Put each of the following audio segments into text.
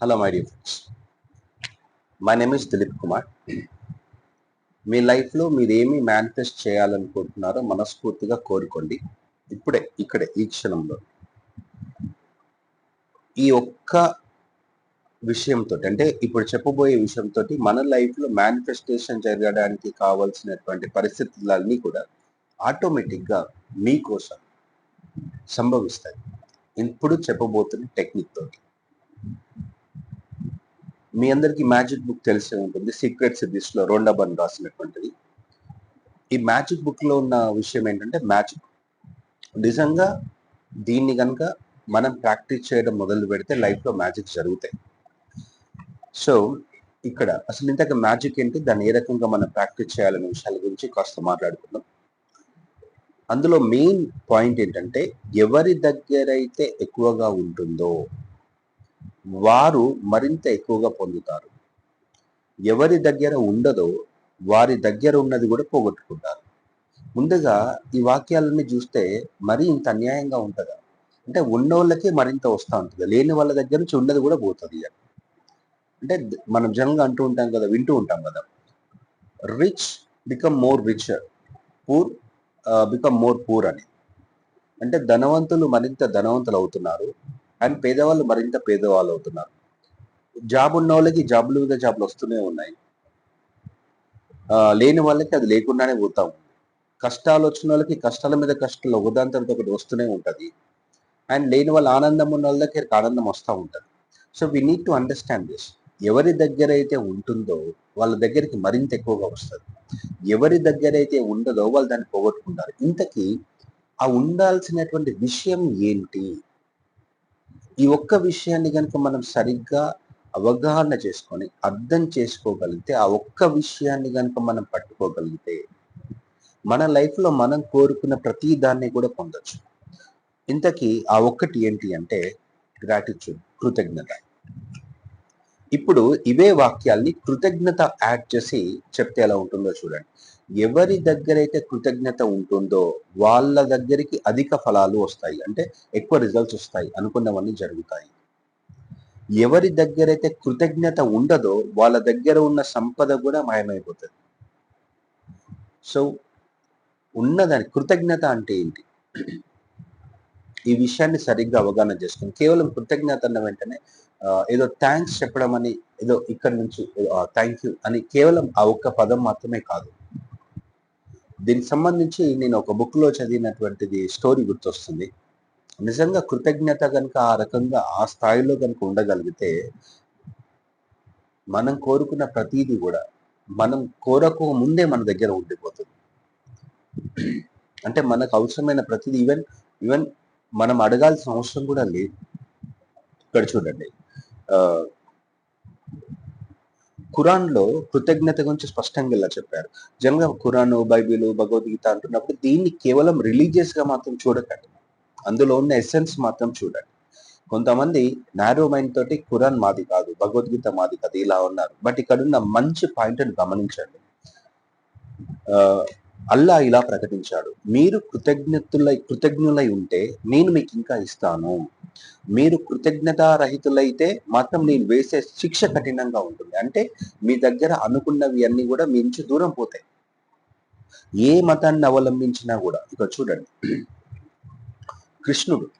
Hello my dear friends my name is Dilip Kumar మీ లైఫ్లో మీరు ఏమి మేనిఫెస్ట్ చేయాలనుకుంటున్నారో మనస్ఫూర్తిగా కోరుకోండి. ఇప్పుడే ఇక్కడే ఈ క్షణంలో. ఈ ఒక్క విషయంతో అంటే ఇప్పుడు చెప్పబోయే విషయంతో మన లైఫ్లో మేనిఫెస్టేషన్ జరగడానికి కావాల్సినటువంటి పరిస్థితులన్నీ కూడా ఆటోమేటిక్గా మీకోసం సంభవిస్తాయి. ఇప్పుడు చెప్పబోతున్న టెక్నిక్ తోటి. మీ అందరికి మ్యాజిక్ బుక్ తెలిసే ఉంటుంది. సీక్రెట్ సిరీస్లో రోండాబన్ రాసినటువంటిది. ఈ మ్యాజిక్ బుక్లో ఉన్న విషయం ఏంటంటే మ్యాజిక్. నిజంగా దీన్ని కనుక మనం ప్రాక్టీస్ చేయడం మొదలు పెడితే లైఫ్లో మ్యాజిక్ జరుగుతాయి. సో ఇక్కడ అసలు ఇంతక మ్యాజిక్ ఏంటి? దాన్ని ఏ రకంగా మనం ప్రాక్టీస్ చేయాలనే విషయాల గురించి కాస్త మాట్లాడుకుందాం. అందులో మెయిన్ పాయింట్ ఏంటంటే ఎవరి దగ్గర అయితే ఎక్కువగా ఉంటుందో వారు మరింత ఎక్కువగా పొందుతారు. ఎవరి దగ్గర ఉండదో వారి దగ్గర ఉన్నది కూడా పోగొట్టుకుంటారు. ముందుగా ఈ వాక్యాలన్నీ చూస్తే మరీ ఇంత అన్యాయంగా ఉంటుందా? అంటే ఉన్నోళ్ళకి మరింత వస్తూ ఉంటుంది. లేని వాళ్ళ దగ్గర నుంచి ఉన్నది కూడా పోతుంది అంటే మనం జనంగా అంటూ ఉంటాం కదా వింటూ ఉంటాం కదా. Rich become more richer poor become more poor అని. అంటే ధనవంతులు మరింత ధనవంతులు అవుతున్నారు. అండ్ పేదవాళ్ళు మరింత పేదవాళ్ళు అవుతున్నారు. జాబ్ ఉన్న వాళ్ళకి జాబ్లు మీద జాబ్లు వస్తూనే ఉన్నాయి. లేని వాళ్ళకి అది లేకుండానే పోతాం కష్టాలు వచ్చిన వాళ్ళకి కష్టాల మీద కష్టాలు ఒకదాంతో ఒకటి వస్తూనే ఉంటుంది. అండ్ లేని వాళ్ళ ఆనందం ఉన్న వాళ్ళ దగ్గరికి ఆనందం వస్తూ ఉంటుంది. So we need to understand this ఎవరి దగ్గర అయితే ఉంటుందో వాళ్ళ దగ్గరికి మరింత ఎక్కువగా వస్తుంది. ఎవరి దగ్గర అయితే ఉండదో వాళ్ళు దాన్ని పోగొట్టుకుంటారు. ఇంతకీ ఆ ఉండాల్సినటువంటి విషయం ఏంటి? ఈ ఒక్క విషయాన్ని కనుక మనం సరిగ్గా అవగాహన చేసుకొని అర్థం చేసుకోగలిగితే ఆ ఒక్క విషయాన్ని కనుక మనం పట్టుకోగలిగితే మన లైఫ్లో మనం కోరుకున్న ప్రతి దాన్ని కూడా పొందొచ్చు. ఇంతకీ ఆ ఒక్కటి ఏంటి అంటే గ్రాటిట్యూడ్ కృతజ్ఞత. ఇప్పుడు ఇవే వాక్యాల్ని కృతజ్ఞత యాడ్ చేసి చెప్తే ఎలా ఉంటుందో చూడండి. ఎవరి దగ్గర అయితే కృతజ్ఞత ఉంటుందో వాళ్ళ దగ్గరికి అధిక ఫలాలు వస్తాయి. అంటే ఎక్కువ రిజల్ట్స్ వస్తాయి. అనుకున్నవన్నీ జరుగుతాయి. ఎవరి దగ్గర అయితే కృతజ్ఞత ఉండదో వాళ్ళ దగ్గర ఉన్న సంపద కూడా మాయమైపోతుంది. సో ఉన్నదాని కృతజ్ఞత అంటే ఏంటి? ఈ విషయాన్ని సరిగ్గా అవగాహన చేసుకుని కేవలం కృతజ్ఞత అన్న వెంటనే ఏదో థ్యాంక్స్ చెప్పడం అని ఏదో ఇక్కడ నుంచి థ్యాంక్ యూ అని కేవలం ఆ ఒక్క పదం మాత్రమే కాదు. దీనికి సంబంధించి నేను ఒక బుక్లో చదివినటువంటిది స్టోరీ గుర్తొస్తుంది. నిజంగా కృతజ్ఞత కనుక ఆ రకంగా ఆ స్థాయిలో కనుక ఉండగలిగితే మనం కోరుకున్న ప్రతీది కూడా మనం కోరక ముందే మన దగ్గర ఉండిపోతుంది. అంటే మనకు అవసరమైన ప్రతిదీ ఈవెన్ ఈవెన్ మనం అడగాల్సిన అవసరం కూడా లేదు. ఇక్కడ చూడండి. ఖురాన్లో ఖురాన్లో కృతజ్ఞత గురించి స్పష్టంగా ఇలా చెప్పారు. జనరల్గా ఖురాన్ బైబిల్ భగవద్గీత అంటున్నప్పుడు దీన్ని కేవలం రిలీజియస్గా మాత్రం చూడకండి. అందులో ఉన్న ఎసెన్స్ మాత్రం చూడండి. కొంతమంది నారో మైండ్ తోటి ఖురాన్ మాది కాదు భగవద్గీత మాది కాదు ఇలా ఉన్నారు. బట్ ఇక్కడ ఉన్న మంచి పాయింట్ గమనించండి. అల్లా ఇలా ప్రకటించాడు. మీరు కృతజ్ఞతులై కృతజ్ఞులై ఉంటే నేను మీకు ఇంకా ఇస్తాను. మీరు కృతజ్ఞతారహితులైతే మాత్రం నేను వేసే శిక్ష కఠినంగా ఉంటుంది. అంటే మీ దగ్గర అనుకున్నవి అన్ని కూడా మీ నుంచి దూరం పోతాయి. ఏ మతాన్ని అవలంబించినా కూడా ఇక చూడండి. కృష్ణుడు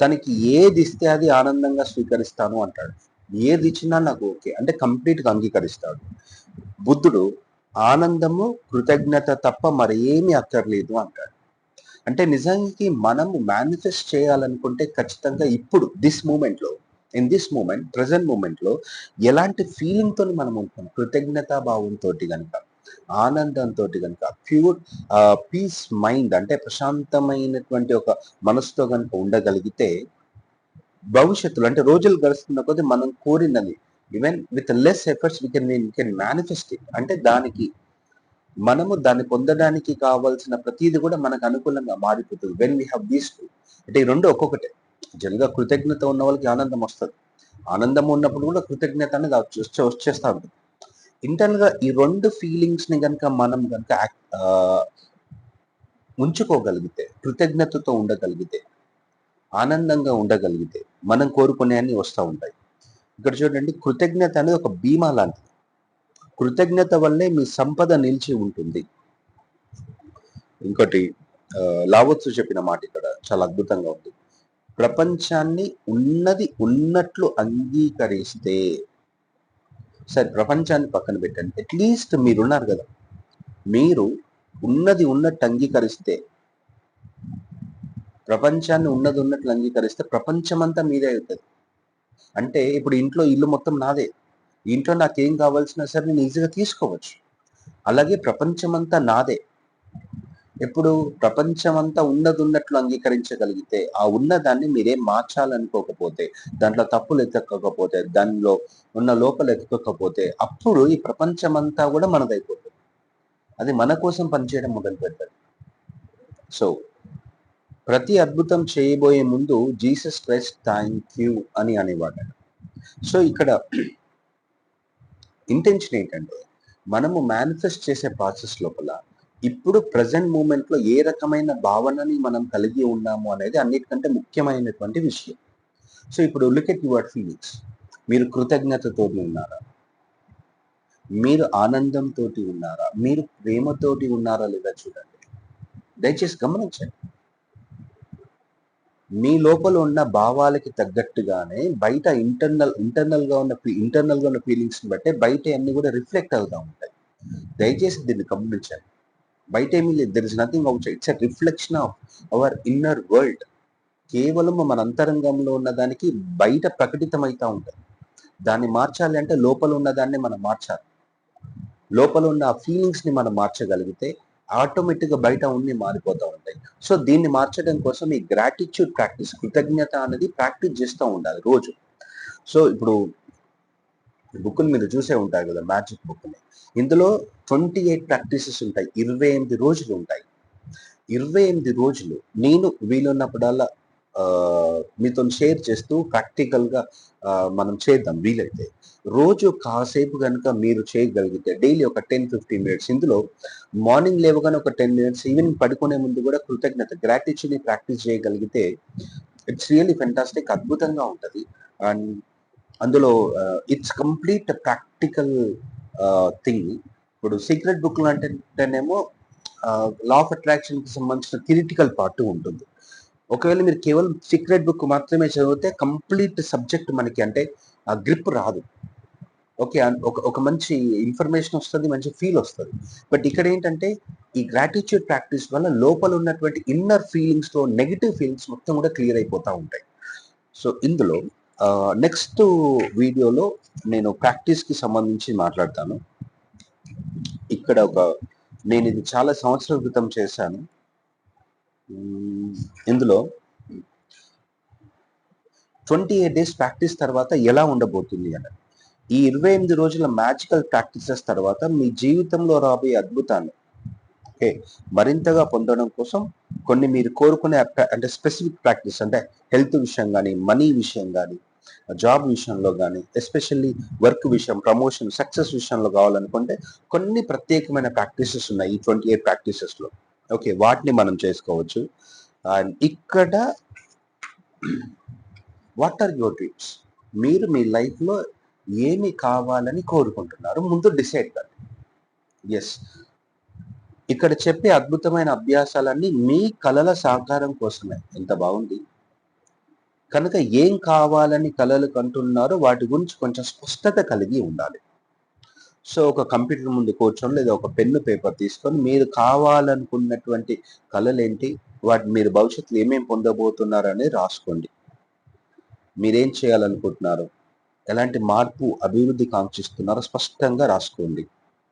తనకి ఏది ఇస్తే అది ఆనందంగా స్వీకరిస్తాను అంటాడు. ఏది ఇచ్చినా నాకు ఓకే. అంటే కంప్లీట్గా అంగీకరిస్తాడు. బుద్ధుడు ఆనందము కృతజ్ఞత తప్ప మరి ఏమీ అక్కర్లేదు అంటాడు. అంటే నిజానికి మనము మేనిఫెస్ట్ చేయాలనుకుంటే ఖచ్చితంగా ఇప్పుడు దిస్ మూమెంట్లో ఇన్ దిస్ మూమెంట్ ప్రజెంట్ మూమెంట్లో ఎలాంటి ఫీలింగ్ తోని మనం ఉంటాం? కృతజ్ఞతా భావంతో కనుక ఆనందంతో కనుక ప్యూర్ పీస్ మైండ్ అంటే ప్రశాంతమైనటువంటి ఒక మనసుతో కనుక ఉండగలిగితే భవిష్యత్తులో అంటే రోజులు గడుస్తున్న కొద్దీ మనం కోరినది even with less efforts we can can manifest it అంటే దానికి మనము దాన్ని పొందడానికి కావాల్సిన ప్రతిది కూడా మనకు అనుకూలంగా మారిపోతుంది. When we have these two అంటే ఈ రెండు ఒక్కొక్కటే. జనగా కృతజ్ఞత ఉన్న వాళ్ళకి ఆనందం వస్తుంది. ఆనందం ఉన్నప్పుడు కూడా కృతజ్ఞత అనేది వచ్చే వచ్చేస్తా ఉంటుంది. ఇంటర్నల్గా ఈ రెండు ఫీలింగ్స్ని కనుక మనం కనుక ఉంచుకోగలిగితే కృతజ్ఞతతో ఉండగలిగితే ఆనందంగా ఉండగలిగితే మనం కోరుకునే అన్ని వస్తూ ఉంటాయి. ఇక్కడ చూడండి కృతజ్ఞత అనేది ఒక బీమా లాంటిది. కృతజ్ఞత వల్లే మీ సంపద నిలిచి ఉంటుంది. ఇంకోటి లావోత్సు చెప్పిన మాట ఇక్కడ చాలా అద్భుతంగా ఉంది. ప్రపంచాన్ని ఉన్నది ఉన్నట్లు అంగీకరిస్తే సరే ప్రపంచాన్ని పక్కన పెట్టండి. అట్లీస్ట్ మీరున్నారు కదా. మీరు ఉన్నది ఉన్నట్టు అంగీకరిస్తే ప్రపంచాన్ని ఉన్నది ఉన్నట్లు అంగీకరిస్తే ప్రపంచమంతా మీదే అవుతుంది. అంటే ఇప్పుడు ఇంట్లో ఇల్లు మొత్తం నాదే. ఇంట్లో నాకేం కావాల్సిన సరే నేను ఈజీగా తీసుకోవచ్చు. అలాగే ప్రపంచమంతా నాదే. ఎప్పుడు ప్రపంచమంతా ఉన్నది ఉన్నట్లు అంగీకరించగలిగితే ఆ ఉన్నదాన్ని మీరేం మార్చాలనుకోకపోతే దాంట్లో తప్పులు ఎత్తకపోతే దానిలో ఉన్న లోపలు ఎత్తుకోకపోతే అప్పుడు ఈ ప్రపంచమంతా కూడా మనదైపోతుంది. అది మన కోసం పనిచేయడం మొదలు పెడతాడు సో ప్రతి అద్భుతం చేయబోయే ముందు జీసస్ క్రైస్ట్ థ్యాంక్ యూ అని అనేవాడు. సో ఇక్కడ ఇంటెన్షన్ ఏంటంటే మనము మేనిఫెస్ట్ చేసే ప్రాసెస్ లోపల ఇప్పుడు ప్రజెంట్ మూమెంట్లో ఏ రకమైన భావనని మనం కలిగి ఉన్నాము అనేది అన్నిటికంటే ముఖ్యమైనటువంటి విషయం. సో ఇప్పుడు లుక్ ఎట్ యువర్ ఫీలింగ్స్ మీరు కృతజ్ఞతతో ఉన్నారా? మీరు ఆనందంతో ఉన్నారా? మీరు ప్రేమతోటి ఉన్నారా లేదా చూడండి? దయచేసి గమనించండి. మీ లోపల ఉన్న భావాలకి తగ్గట్టుగానే బయట ఇంటర్నల్ ఇంటర్నల్గా ఉన్న ఇంటర్నల్గా ఉన్న ఫీలింగ్స్ బట్టే బయట అన్ని కూడా రిఫ్లెక్ట్ అవుతూ ఉంటాయి. దయచేసి దీన్ని గమనించండి. బయట ఏమీ లేదు. There is nothing out it's a reflection of our inner world కేవలం మన అంతరంగంలో ఉన్న దానికి బయట ప్రకటితమవుతా ఉంటుంది. దాన్ని మార్చాలి అంటే లోపల ఉన్న దాన్ని మనం మార్చాలి. లోపల ఉన్న ఆ ఫీలింగ్స్ని మనం మార్చగలిగితే ఆటోమేటిక్గా బయట ఉండి మారిపోతూ ఉంటాయి. సో దీన్ని మార్చడం కోసం ఈ గ్రాటిట్యూడ్ ప్రాక్టీస్ కృతజ్ఞత అనేది ప్రాక్టీస్ చేస్తూ ఉండాలి రోజు. సో ఇప్పుడు బుక్ని మీరు చూసే ఉంటారు కదా మ్యాజిక్ బుక్ని ఇందులో ట్వంటీ ఎయిట్ ప్రాక్టీసెస్ ఉంటాయి ఇరవై ఎనిమిది రోజులు ఉంటాయి. ఇరవై ఎనిమిది రోజులు నేను వీలున్నప్పుడల్లా మీతో షేర్ చేస్తూ ప్రాక్టికల్గా మనం చేద్దాం వీలైతే. రోజు కాసేపు కనుక మీరు చేయగలిగితే డైలీ ఒక టెన్ ఫిఫ్టీన్ మినిట్స్. ఇందులో మార్నింగ్ లేవగానే ఒక టెన్ మినిట్స్ ఈవినింగ్ పడుకునే ముందు కూడా కృతజ్ఞత గ్రాటిట్యూడ్ని ప్రాక్టీస్ చేయగలిగితే ఇట్స్ రియల్లీ ఫెంటాస్టిక్ అద్భుతంగా ఉంటుంది. అండ్ అందులో ఇట్స్ కంప్లీట్ ప్రాక్టికల్ థింగ్. ఇప్పుడు సీక్రెట్ బుక్ అంటేనేమో లా ఆఫ్ అట్రాక్షన్కి సంబంధించిన థిరిటికల్ పార్ట్ ఉంటుంది ఒకవేళ మీరు కేవలం సీక్రెట్ బుక్ మాత్రమే చదివితే కంప్లీట్ సబ్జెక్ట్ మనకి అంటే ఆ గ్రిప్ రాదు. ఓకే ఒక ఒక మంచి ఇన్ఫర్మేషన్ వస్తుంది మంచి ఫీల్ వస్తుంది. బట్ ఇక్కడ ఏంటంటే ఈ గ్రాటిట్యూడ్ ప్రాక్టీస్ వల్ల లోపల ఉన్నటువంటి ఇన్నర్ ఫీలింగ్స్లో నెగిటివ్ ఫీలింగ్స్ మొత్తం కూడా క్లియర్ అయిపోతూ ఉంటాయి. సో ఇందులో నెక్స్ట్ వీడియోలో నేను ప్రాక్టీస్కి సంబంధించి మాట్లాడతాను. ఇక్కడ ఒక నేను ఇది చాలా సంవత్సరాల క్రితం చేశాను. ఇందులో ట్వంటీ ఎయిట్ డేస్ ప్రాక్టీస్ తర్వాత ఎలా ఉండబోతుంది అని. ఈ ఇరవై ఎనిమిది రోజుల మ్యాజికల్ ప్రాక్టీసెస్ తర్వాత మీ జీవితంలో రాబోయే అద్భుతాన్ని ఓకే మరింతగా పొందడం కోసం కొన్ని మీరు కోరుకునే అంటే స్పెసిఫిక్ ప్రాక్టీస్ అంటే హెల్త్ విషయం కానీ మనీ విషయం కానీ జాబ్ విషయంలో కానీ ఎస్పెషల్లీ వర్క్ విషయం ప్రమోషన్ సక్సెస్ విషయంలో కావాలనుకుంటే కొన్ని ప్రత్యేకమైన ప్రాక్టీసెస్ ఉన్నాయి ఈ ట్వంటీ ఎయిట్ ప్రాక్టీసెస్లో ఓకే వాటిని మనం చేసుకోవచ్చు. అండ్ ఇక్కడ వాట్ ఆర్ యువర్ డ్రీమ్స్? మీరు మీ లైఫ్లో ఏమి కావాలని కోరుకుంటున్నారు? ముందు డిసైడ్ కండి. ఎస్ ఇక్కడ చెప్పే అద్భుతమైన అభ్యాసాలన్నీ మీ కలల సాకారం కోసమే. ఎంత బాగుంది. కనుక ఏం కావాలని కలలు కంటున్నారో వాటి గురించి కొంచెం స్పష్టత కలిగి ఉండాలి. సో ఒక కంప్యూటర్ ముందు కూర్చొని లేదా ఒక పెన్ను పేపర్ తీసుకొని మీరు కావాలనుకున్నటువంటి కళలు ఏంటి వాటి మీరు భవిష్యత్తులో ఏమేమి పొందబోతున్నారు అనేది రాసుకోండి. మీరేం చేయాలనుకుంటున్నారు? ఎలాంటి మార్పు అభివృద్ధి కాంక్షిస్తున్నారో స్పష్టంగా రాసుకోండి.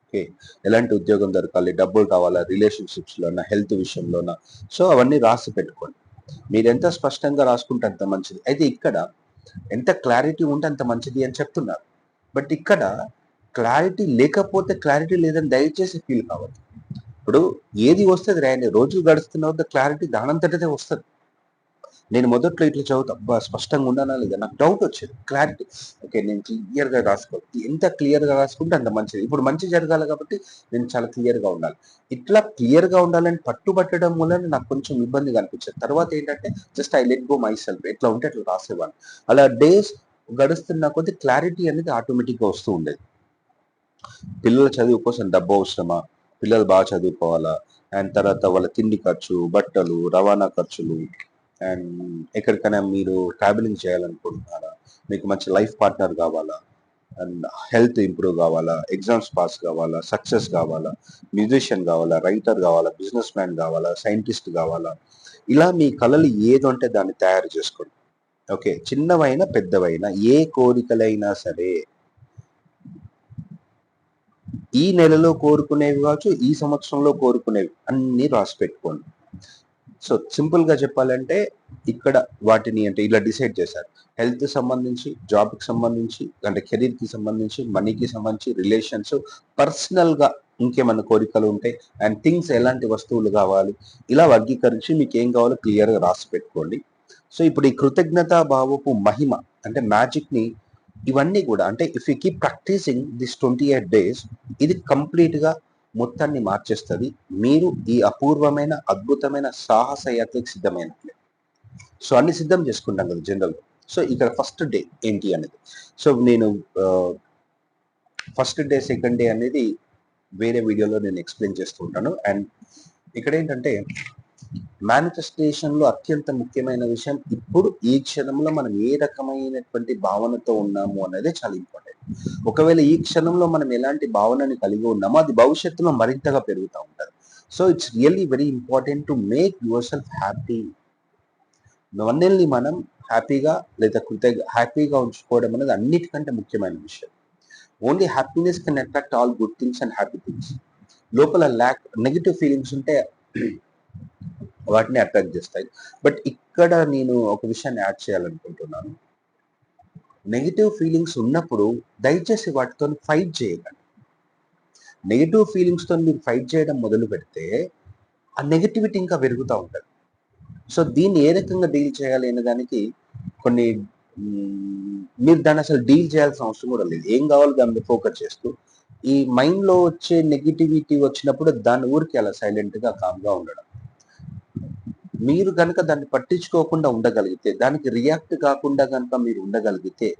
ఓకే. ఎలాంటి ఉద్యోగం దొరకాలి? డబ్బులు కావాలా? రిలేషన్షిప్స్లోనా? హెల్త్ విషయంలోనా? సో అవన్నీ రాసి పెట్టుకోండి. మీరు ఎంత స్పష్టంగా రాసుకుంటే అంత మంచిది. అయితే ఇక్కడ ఎంత క్లారిటీ ఉంటే అంత మంచిది అని చెప్తున్నారు. బట్ ఇక్కడ క్లారిటీ లేకపోతే క్లారిటీ లేదని దయచేసి ఫీల్ కావద్దు. ఇప్పుడు ఏది వస్తుంది రాయండి రోజులు గడుస్తున్న వద్ద క్లారిటీ దానంతటిదే వస్తుంది. నేను మొదట్లో ఇట్లా చదువుతా అబ్బా స్పష్టంగా ఉన్నానా లేదా? నాకు డౌట్ వచ్చేది క్లారిటీ ఓకే నేను క్లియర్గా రాసుకోవాలి. ఎంత క్లియర్గా రాసుకుంటే అంత మంచిది. ఇప్పుడు మంచి జరగాలి కాబట్టి నేను చాలా క్లియర్గా ఉండాలి. ఇట్లా క్లియర్గా ఉండాలని పట్టుబట్టడం వల్ల నాకు కొంచెం ఇబ్బందిగా అనిపించింది. తర్వాత ఏంటంటే just I let go myself ఎట్లా ఉంటే అట్లా రాసేవాడిని అలా డేస్ గడుస్తున్న కొద్ది క్లారిటీ అనేది ఆటోమేటిక్గా వస్తూ ఉండేది. పిల్లల చదువు కోసం డబ్బు అవసరమా? పిల్లలు బాగా చదువుకోవాలా? అండ్ తర్వాత వాళ్ళ తిండి ఖర్చు బట్టలు రవాణా ఖర్చులు అండ్ ఎక్కడికైనా మీరు ట్రావెలింగ్ చేయాలనుకుంటున్నారా? మీకు మంచి లైఫ్ పార్ట్నర్ కావాలా? అండ్ హెల్త్ ఇంప్రూవ్ కావాలా? ఎగ్జామ్స్ పాస్ కావాలా? సక్సెస్ కావాలా? మ్యూజిషియన్ కావాలా? రైటర్ కావాలా? బిజినెస్ మ్యాన్ కావాలా? సైంటిస్ట్ కావాలా? ఇలా మీ కళలు ఏదంటే దాన్ని తయారు చేసుకోండి. ఓకే చిన్నవైనా పెద్దవైనా ఏ కోరికలైనా సరే ఈ నెలలో కోరుకునేవి కావచ్చు ఈ సంవత్సరంలో కోరుకునేవి అన్ని రాసి పెట్టుకోండి. సో సింపుల్గా చెప్పాలంటే ఇక్కడ వాటిని అంటే ఇలా డిసైడ్ చేశారు. హెల్త్ సంబంధించి జాబ్కి సంబంధించి అంటే కెరీర్కి సంబంధించి మనీకి సంబంధించి రిలేషన్స్ పర్సనల్గా ఇంకేమైనా కోరికలు ఉంటాయి అండ్ థింగ్స్ ఎలాంటి వస్తువులు కావాలి ఇలా వర్గీకరించి మీకు ఏం కావాలో క్లియర్గా రాసి పెట్టుకోండి. సో ఇప్పుడు ఈ కృతజ్ఞత భావపు మహిమ అంటే మ్యాజిక్ని ఇవన్నీ కూడా అంటే if you keep practicing this twenty eight days ఇది కంప్లీట్గా మొత్తాన్ని మార్చేస్తుంది. మీరు ఈ అపూర్వమైన అద్భుతమైన సాహస యాత్రకు సిద్ధమైనట్లే. సో అన్ని సిద్ధం చేసుకుంటాం కదా జనరల్ సో ఇక్కడ ఫస్ట్ డే ఏంటి అనేది. సో నేను ఫస్ట్ డే సెకండ్ డే అనేది వేరే వీడియోలో నేను ఎక్స్ప్లెయిన్ చేస్తూ ఉంటాను. అండ్ ఇక్కడ ఏంటంటే మేనిఫెస్టేషన్లో అత్యంత ముఖ్యమైన విషయం ఇప్పుడు ఈ క్షణంలో మనం ఏ రకమైనటువంటి భావనతో ఉన్నాము అనేది చాలా ఇంపార్టెంట్ ఒకవేళ ఈ క్షణంలో మనం ఎలాంటి భావనని కలిగి ఉన్నామో అది భవిష్యత్తులో మరింతగా పెరుగుతూ ఉంటారు. So it's really very important to make yourself happy మనల్ని మనం హ్యాపీగా లేదా కృతజ్ఞ హ్యాపీగా ఉంచుకోవడం అనేది అన్నిటికంటే ముఖ్యమైన విషయం. Only happiness can attract all good things and happy things లోపల ల్యాక్ నెగిటివ్ ఫీలింగ్స్ ఉంటే వాటిని అట్రాక్ట్ చేస్తాయి. బట్ ఇక్కడ నేను ఒక విషయాన్ని యాడ్ చేయాలనుకుంటున్నాను. నెగిటివ్ ఫీలింగ్స్ ఉన్నప్పుడు దయచేసి వాటితో ఫైట్ చేయకండి. నెగిటివ్ ఫీలింగ్స్తో మీరు ఫైట్ చేయడం మొదలు పెడితే ఆ నెగిటివిటీ ఇంకా పెరుగుతూ ఉంటుంది. సో దీన్ని ఏ రకంగా డీల్ చేయాలి అనే దానికి కొన్ని మీరు దాన్ని అసలు డీల్ చేయాల్సిన అవసరం కూడా లేదు. ఏం కావాలో దాని మీద ఫోకస్ చేస్తూ ఈ మైండ్లో వచ్చే నెగిటివిటీ వచ్చినప్పుడు దాని ఊరికి అలా సైలెంట్గా కామ్గా ఉండడం. మీరు కనుక దాన్ని పట్టించుకోకుండా ఉండగలిగితే దానికి రియాక్ట్ కాకుండా కనుక మీరు ఉండగలిగితే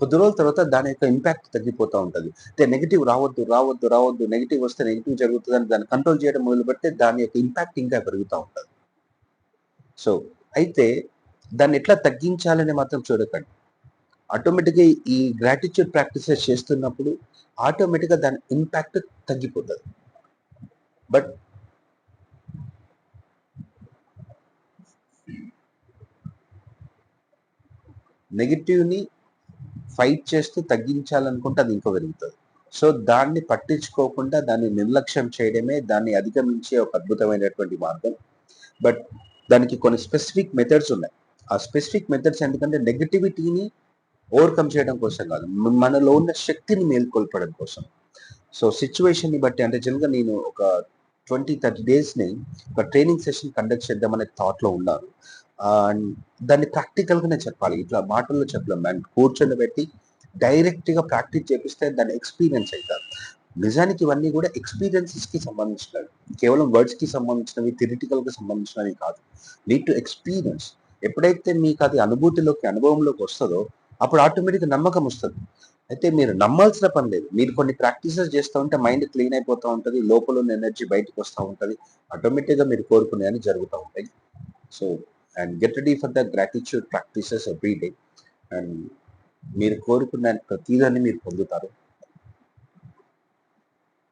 కొద్ది రోజుల తర్వాత దాని యొక్క ఇంపాక్ట్ తగ్గిపోతూ ఉంటుంది. అంటే నెగిటివ్ రావద్దు రావద్దు రావద్దు నెగిటివ్ వస్తే నెగిటివ్ జరుగుతుందని దాన్ని కంట్రోల్ చేయడం మొదలు దాని యొక్క ఇంపాక్ట్ ఇంకా పెరుగుతూ ఉంటుంది. సో అయితే దాన్ని ఎట్లా తగ్గించాలని మాత్రం చూడకండి. ఆటోమేటిక్గా ఈ గ్రాటిట్యూడ్ ప్రాక్టీసెస్ చేస్తున్నప్పుడు ఆటోమేటిక్గా దాని ఇంపాక్ట్ తగ్గిపోతుంది. బట్ నెగిటివ్ని ఫైట్ చేస్తూ తగ్గించాలనుకుంటే అది ఇంకో పెరుగుతుంది. సో దాన్ని పట్టించుకోకుండా దాన్ని నిర్లక్ష్యం చేయడమే దాన్ని అధిగమించే ఒక అద్భుతమైనటువంటి మార్గం. బట్ దానికి కొన్ని స్పెసిఫిక్ మెథడ్స్ ఉన్నాయి. ఆ స్పెసిఫిక్ మెథడ్స్ ఎందుకంటే నెగటివిటీని ఓవర్కమ్ చేయడం కోసం కాదు. మనలో ఉన్న శక్తిని మేల్కొల్పడం కోసం. సో సిచ్యువేషన్ని బట్టి అంటే జనరల్గా నేను ఒక ట్వంటీ థర్టీ డేస్ని ఒక ట్రైనింగ్ సెషన్ కండక్ట్ చేద్దామనే థాట్లో ఉన్నాను. దాన్ని ప్రాక్టికల్ గానే చెప్పాలి. ఇట్లా మాటల్లో చెప్పలేం. అండ్ కూర్చొని పెట్టి డైరెక్ట్గా ప్రాక్టీస్ చేపిస్తే దాన్ని ఎక్స్పీరియన్స్ అవుతారు నిజానికి ఇవన్నీ కూడా ఎక్స్పీరియన్సెస్కి సంబంధించినవి. కేవలం వర్డ్స్కి సంబంధించినవి థిరిటికల్కి సంబంధించినవి కాదు. నీడ్ టు ఎక్స్పీరియన్స్ ఎప్పుడైతే మీకు అది అనుభూతిలోకి అనుభవంలోకి వస్తుందో అప్పుడు ఆటోమేటిక్ నమ్మకం వస్తుంది. అయితే మీరు నమ్మాల్సిన పని లేదు. మీరు కొన్ని ప్రాక్టీసెస్ చేస్తూ ఉంటే మైండ్ క్లీన్ అయిపోతూ ఉంటుంది. లోపల ఉన్న ఎనర్జీ బయటకు వస్తూ ఉంటుంది. ఆటోమేటిక్గా మీరు కోరుకునే అని జరుగుతూ ఉంటాయి. So and get ready for the gratitude practices every day and మీరు కోరుకున్న ప్రతిదాన్ని మీరు పొందుతారు.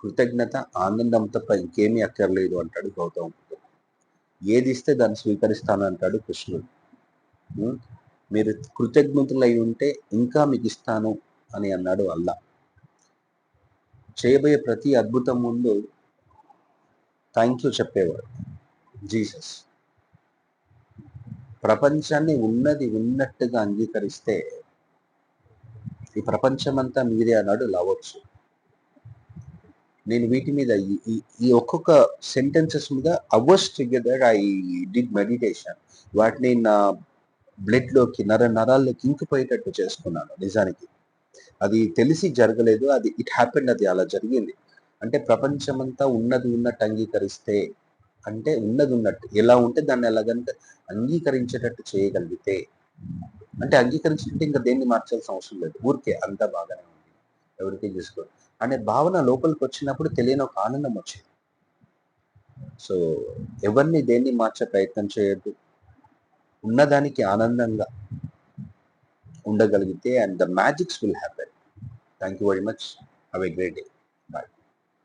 కృతజ్ఞత ఆనందం తప్ప ఇంకేమీ అక్కర్లేదు అంటాడు గౌతమ. ఏది ఇస్తే దాన్ని స్వీకరిస్తాను అంటాడు కృష్ణుడు. మీరు మీరు కృతజ్ఞతలై ఉంటే ఇంకా మీకు ఇస్తాను అని అన్నాడు అల్లా. చేయబోయే ప్రతి అద్భుతం ముందు థ్యాంక్ యూ చెప్పేవాడు. జీసస్ ప్రపంచాన్ని ఉన్నది ఉన్నట్టుగా అంగీకరిస్తే ఈ ప్రపంచమంతా మీదే అన్నాడు లావచ్చు నేను వీటి మీద ఈ- ఈ- ఈ ఒక్కొక్క సెంటెన్సెస్ మీద hours together I did meditation వాటిని నా బ్లడ్లోకి నర నరాల్లోకి ఇంకిపోయేటట్టు చేసుకున్నాను నిజానికి. అది తెలిసి జరగలేదు అది ఇట్ హ్యాపెండ్ అది అలా జరిగింది. అంటే ప్రపంచమంతా ఉన్నది ఉన్నట్టు అంగీకరిస్తే అంటే ఉన్నది ఉన్నట్టు ఎలా ఉంటే దాన్ని ఎలాగంటే అంగీకరించేటట్టు చేయగలిగితే. అంటే అంగీకరించుకుంటే ఇంకా దేన్ని మార్చాల్సిన అవసరం లేదు. ఊరికే అంతా బాగానే ఉంది. ఎవరికి తీసుకో అనే భావన లోపలికి వచ్చినప్పుడు తెలియని ఒక ఆనందం వచ్చింది. సో ఎవరిని దేన్ని మార్చే ప్రయత్నం చేయొద్దు. ఉన్నదానికి ఆనందంగా ఉండగలిగితే and the magics will happen. Thank you very much. Have a great day.